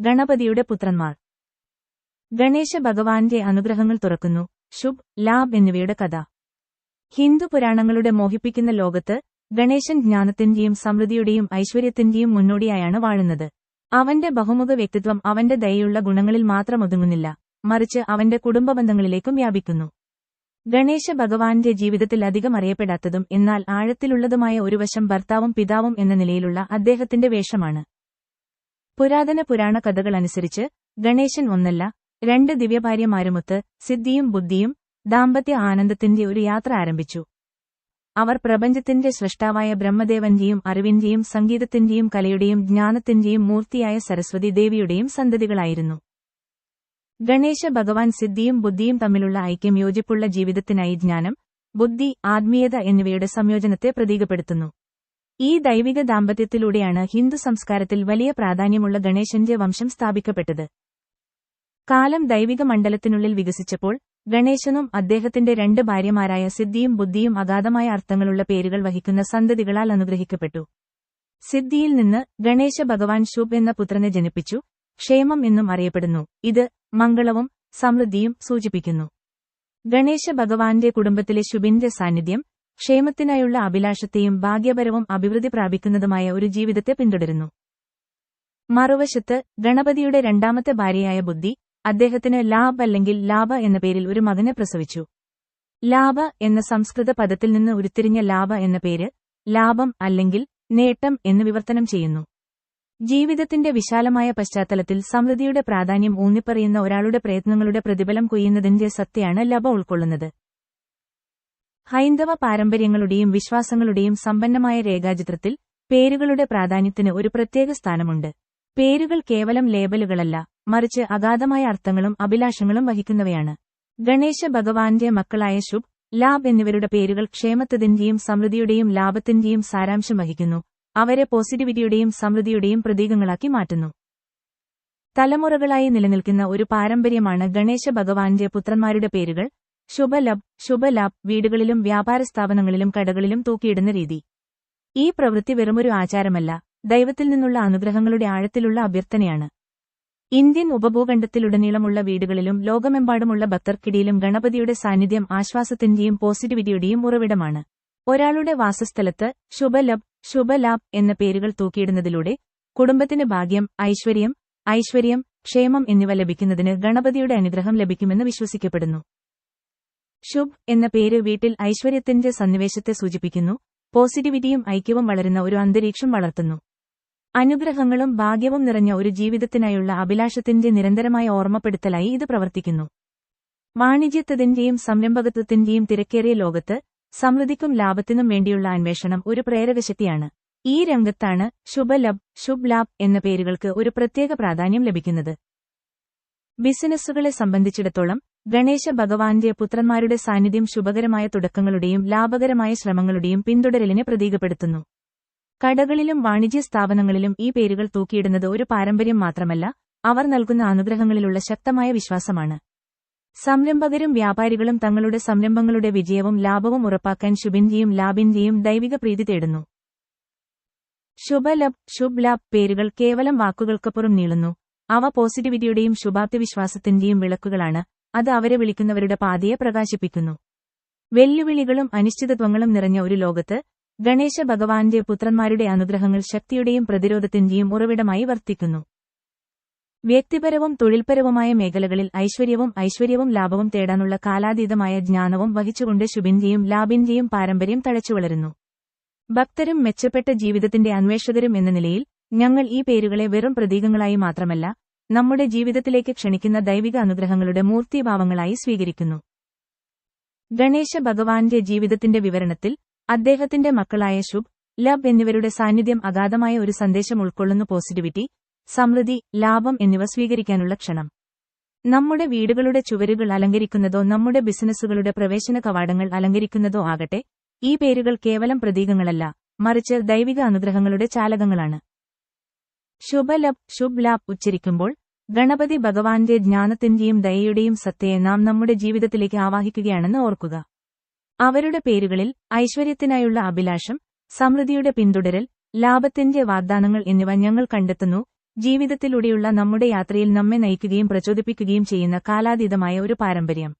ഗണപതിയുടെ പുത്രന്മാർ. ഗണേശ ഭഗവാന്റെ അനുഗ്രഹങ്ങൾ തുറക്കുന്നു. ശുഭ് ലാബ് എന്നിവയുടെ കഥ. ഹിന്ദു പുരാണങ്ങളുടെ മോഹിപ്പിക്കുന്ന ലോകത്ത് ഗണേശൻ ജ്ഞാനത്തിന്റെയും സമൃദ്ധിയുടെയും ഐശ്വര്യത്തിന്റെയും മുന്നോടിയായാണ് വാഴുന്നത്. അവന്റെ ബഹുമുഖ വ്യക്തിത്വം അവന്റെ ദയയുള്ള ഗുണങ്ങളിൽ മാത്രം ഒതുങ്ങുന്നില്ല. മറിച്ച് അവന്റെ കുടുംബ ബന്ധങ്ങളിലേക്കും വ്യാപിക്കുന്നു. ഗണേശ ഭഗവാന്റെ ജീവിതത്തിൽ അധികം അറിയപ്പെടാത്തതും എന്നാൽ ആഴത്തിലുള്ളതുമായ ഒരു വശം ഭർത്താവും പിതാവും എന്ന നിലയിലുള്ള അദ്ദേഹത്തിന്റെ വേഷമാണ്. പുരാതന പുരാണ കഥകളനുസരിച്ച് ഗണേശൻ ഒന്നല്ല രണ്ട് ദിവ്യഭാര്യമാരുമൊത്ത് സിദ്ധിയും ബുദ്ധിയും ദാമ്പത്യ ആനന്ദത്തിന്റെ ഒരു യാത്ര ആരംഭിച്ചു. അവർ പ്രപഞ്ചത്തിന്റെ സൃഷ്ടാവായ ബ്രഹ്മദേവന്റെയും അറിവിന്റെയും സംഗീതത്തിന്റെയും കലയുടെയും ജ്ഞാനത്തിന്റെയും മൂർത്തിയായ സരസ്വതി ദേവിയുടെയും സന്തതികളായിരുന്നു. ഗണേശ ഭഗവാൻ സിദ്ധിയും ബുദ്ധിയും തമ്മിലുള്ള ഐക്യം യോജിപ്പുള്ള ജീവിതത്തിനായി ജ്ഞാനം ബുദ്ധി ആത്മീയത എന്നിവയുടെ സംയോജനത്തെ പ്രതീകപ്പെടുത്തുന്നു. ഈ ദൈവിക ദാമ്പത്യത്തിലൂടെയാണ് ഹിന്ദു സംസ്കാരത്തിൽ വലിയ പ്രാധാന്യമുള്ള ഗണേശന്റെ വംശം സ്ഥാപിക്കപ്പെട്ടത്. കാലം ദൈവിക മണ്ഡലത്തിനുള്ളിൽ വികസിച്ചപ്പോൾ ഗണേശനും അദ്ദേഹത്തിന്റെ രണ്ട് ഭാര്യമാരായ സിദ്ധിയും ബുദ്ധിയും അഗാധമായ അർത്ഥങ്ങളുള്ള പേരുകൾ വഹിക്കുന്ന സന്തതികളാൽ അനുഗ്രഹിക്കപ്പെട്ടു. സിദ്ധിയിൽ നിന്ന് ഗണേശ ഭഗവാൻ ശുഭ് എന്ന പുത്രനെ ജനിപ്പിച്ചു. ക്ഷേമം എന്നും അറിയപ്പെടുന്നു. ഇത് മംഗളവും സമൃദ്ധിയും സൂചിപ്പിക്കുന്നു. ഗണേശ ഭഗവാന്റെ കുടുംബത്തിലെ ശുഭിന്റെ സാന്നിധ്യം ക്ഷേമത്തിനായുള്ള അഭിലാഷത്തെയും ഭാഗ്യപരവും അഭിവൃദ്ധി പ്രാപിക്കുന്നതുമായ ഒരു ജീവിതത്തെ പിന്തുടരുന്നു. മറുവശത്ത് ഗണപതിയുടെ രണ്ടാമത്തെ ഭാര്യയായ ബുദ്ധി അദ്ദേഹത്തിന് ലാബ് അല്ലെങ്കിൽ ലാബ എന്ന പേരിൽ ഒരു മകനെ പ്രസവിച്ചു. ലാബ എന്ന സംസ്കൃത പദത്തിൽ നിന്ന് ഉരുത്തിരിഞ്ഞ ലാബ എന്ന പേര് ലാഭം അല്ലെങ്കിൽ നേട്ടം എന്ന് വിവർത്തനം ചെയ്യുന്നു. ജീവിതത്തിന്റെ വിശാലമായ പശ്ചാത്തലത്തിൽ സമൃദ്ധിയുടെ പ്രാധാന്യം ഊന്നിപ്പറയുന്ന ഒരാളുടെ പ്രയത്നങ്ങളുടെ പ്രതിഫലം കൊയ്യുന്നതിന്റെ സത്യാണ് ലഭ ഉൾക്കൊള്ളുന്നത്. ഹൈന്ദവ പാരമ്പര്യങ്ങളുടെയും വിശ്വാസങ്ങളുടെയും സമ്പന്നമായ രേഖാചിത്രത്തിൽ പേരുകളുടെ പ്രാധാന്യത്തിന് ഒരു പ്രത്യേക സ്ഥാനമുണ്ട്. പേരുകൾ കേവലം ലേബലുകളല്ല മറിച്ച് അഗാധമായ അർത്ഥങ്ങളും അഭിലാഷങ്ങളും വഹിക്കുന്നവയാണ്. ഗണേശ ഭഗവാന്റെ മക്കളായ ശുഭ് ലാബ് എന്നിവരുടെ പേരുകൾ ക്ഷേമത്തതിന്റെയും സമൃദ്ധിയുടെയും ലാഭത്തിന്റെയും സാരാംശം വഹിക്കുന്നു. അവരെ പോസിറ്റിവിറ്റിയുടെയും സമൃദ്ധിയുടെയും പ്രതീകങ്ങളാക്കി മാറ്റുന്നു. തലമുറകളായി നിലനിൽക്കുന്ന ഒരു പാരമ്പര്യമാണ് ഗണേശ ഭഗവാന്റെ പുത്രന്മാരുടെ പേരുകൾ. ശുഭലഭ് ശുഭലാബ് വീടുകളിലും വ്യാപാര സ്ഥാപനങ്ങളിലും കടകളിലും തൂക്കിയിടുന്ന രീതി. ഈ പ്രവൃത്തി വെറുമൊരു ആചാരമല്ല ദൈവത്തിൽ നിന്നുള്ള അനുഗ്രഹങ്ങളുടെ ആഴത്തിലുള്ള അഭ്യർത്ഥനയാണ്. ഇന്ത്യൻ ഉപഭൂഖണ്ഡത്തിലുടനീളമുള്ള വീടുകളിലും ലോകമെമ്പാടുമുള്ള ഭക്തർക്കിടയിലും ഗണപതിയുടെ സാന്നിധ്യം ആശ്വാസത്തിന്റെയും പോസിറ്റിവിറ്റിയുടെയും ഉറവിടമാണ്. ഒരാളുടെ വാസസ്ഥലത്ത് ശുഭലബ് ശുഭലാബ് എന്ന പേരുകൾ തൂക്കിയിടുന്നതിലൂടെ കുടുംബത്തിന് ഭാഗ്യം ഐശ്വര്യം ഐശ്വര്യം ക്ഷേമം എന്നിവ ലഭിക്കുന്നതിന് ഗണപതിയുടെ അനുഗ്രഹം ലഭിക്കുമെന്ന് വിശ്വസിക്കപ്പെടുന്നു. ശുഭ് എന്ന പേര് വീട്ടിൽ ഐശ്വര്യത്തിന്റെ സന്നിവേശത്തെ സൂചിപ്പിക്കുന്നു. പോസിറ്റിവിറ്റിയും ഐക്യവും വളരുന്ന ഒരു അന്തരീക്ഷം വളർത്തുന്നു. അനുഗ്രഹങ്ങളും ഭാഗ്യവും നിറഞ്ഞ ഒരു ജീവിതത്തിനായുള്ള അഭിലാഷത്തിന്റെ നിരന്തരമായ ഓർമ്മപ്പെടുത്തലായി ഇത് പ്രവർത്തിക്കുന്നു. വാണിജ്യത്തിന്റെയും സംരംഭകത്വത്തിന്റെയും തിരക്കേറിയ ലോകത്ത് സമൃദ്ധിക്കും ലാഭത്തിനും വേണ്ടിയുള്ള അന്വേഷണം ഒരു പ്രേരകശക്തിയാണ് ഈ രംഗത്താണ് ശുഭലബ് ശുഭ് ലാബ് എന്ന പേരുകൾക്ക് ഒരു പ്രത്യേക പ്രാധാന്യം ലഭിക്കുന്നത്. ബിസിനസ്സുകളെ സംബന്ധിച്ചിടത്തോളം ഗണേശ ഭഗവാന്റെ പുത്രന്മാരുടെ സാന്നിധ്യം ശുഭകരമായ തുടക്കങ്ങളുടെയും ലാഭകരമായ ശ്രമങ്ങളുടെയും പിന്തുടരലിനെ പ്രതീകപ്പെടുത്തുന്നു. കടകളിലും വാണിജ്യ സ്ഥാപനങ്ങളിലും ഈ പേരുകൾ തൂക്കിയിടുന്നത് ഒരു പാരമ്പര്യം മാത്രമല്ല അവർ നൽകുന്ന അനുഗ്രഹങ്ങളിലുള്ള ശക്തമായ വിശ്വാസമാണ്. സംരംഭകരും വ്യാപാരികളും തങ്ങളുടെ സംരംഭങ്ങളുടെ വിജയവും ലാഭവും ഉറപ്പാക്കാൻ ശുഭിന്റെയും ലാഭിന്റെയും ദൈവിക പ്രീതി തേടുന്നു. ശുഭലബ് ശുഭ് ലാബ് പേരുകൾ കേവലം വാക്കുകൾക്കപ്പുറം നീളുന്നു. അവ പോസിറ്റിവിറ്റിയുടെയും ശുഭാപ്തിവിശ്വാസത്തിന്റെയും വിളക്കുകളാണ്. അത് അവരെ വിളിക്കുന്നവരുടെ പാതയെ പ്രകാശിപ്പിക്കുന്നു. വെല്ലുവിളികളും അനിശ്ചിതത്വങ്ങളും നിറഞ്ഞ ഒരു ലോകത്ത് ഗണേശ ഭഗവാന്റെ പുത്രന്മാരുടെ അനുഗ്രഹങ്ങൾ ശക്തിയുടെയും പ്രതിരോധത്തിന്റെയും ഉറവിടമായി വർത്തിക്കുന്നു. വ്യക്തിപരവും തൊഴിൽപരവുമായ മേഖലകളിൽ ഐശ്വര്യവും ഐശ്വര്യവും ലാഭവും തേടാനുള്ള കാലാതീതമായ ജ്ഞാനവും വഹിച്ചുകൊണ്ട് ശുഭിന്റെയും ലാഭിന്റെയും പാരമ്പര്യം തഴച്ചുവളരുന്നു. ഭക്തരും മെച്ചപ്പെട്ട ജീവിതത്തിന്റെ അന്വേഷകരും എന്ന നിലയിൽ ഞങ്ങൾ ഈ പേരുകളെ വെറും പ്രതീകങ്ങളായി മാത്രമല്ല നമ്മുടെ ജീവിതത്തിലേക്ക് ക്ഷണിക്കുന്ന ദൈവിക അനുഗ്രഹങ്ങളുടെ മൂർത്തിഭാവങ്ങളായി സ്വീകരിക്കുന്നു. ഗണേശ ഭഗവാന്റെ ജീവിതത്തിന്റെ വിവരണത്തിൽ അദ്ദേഹത്തിന്റെ മക്കളായ ശുഭ് ലബ് എന്നിവരുടെ സാന്നിധ്യം അഗാധമായ ഒരു സന്ദേശം ഉൾക്കൊള്ളുന്ന പോസിറ്റിവിറ്റി സമൃദ്ധി ലാഭം എന്നിവ സ്വീകരിക്കാനുള്ള ക്ഷണം. നമ്മുടെ വീടുകളുടെ ചുവരുകൾ അലങ്കരിക്കുന്നതോ നമ്മുടെ ബിസിനസ്സുകളുടെ പ്രവേശന കവാടങ്ങൾ അലങ്കരിക്കുന്നതോ ആകട്ടെ ഈ പേരുകൾ കേവലം പ്രതീകങ്ങളല്ല മറിച്ച് ദൈവിക അനുഗ്രഹങ്ങളുടെ ചാലകങ്ങളാണ്. ശുഭലബ് ശുഭ് ലാബ് ഉച്ചരിക്കുമ്പോൾ ഗണപതി ഭഗവാന്റെ ജ്ഞാനത്തിന്റെയും ദയയുടെയും സത്തയെ നാം നമ്മുടെ ജീവിതത്തിലേക്ക് ആവാഹിക്കുകയാണെന്ന് ഓർക്കുക. അവരുടെ പേരുകളിൽ ഐശ്വര്യത്തിനായുള്ള അഭിലാഷം സമൃദ്ധിയുടെ പിന്തുടരൽ ലാഭത്തിന്റെ വാഗ്ദാനങ്ങൾ എന്നിവ ഞങ്ങൾ കണ്ടെത്തുന്നു. ജീവിതത്തിലൂടെയുള്ള നമ്മുടെ യാത്രയിൽ നമ്മെ നയിക്കുകയും പ്രചോദിപ്പിക്കുകയും ചെയ്യുന്ന കാലാതീതമായ ഒരു പാരമ്പര്യം.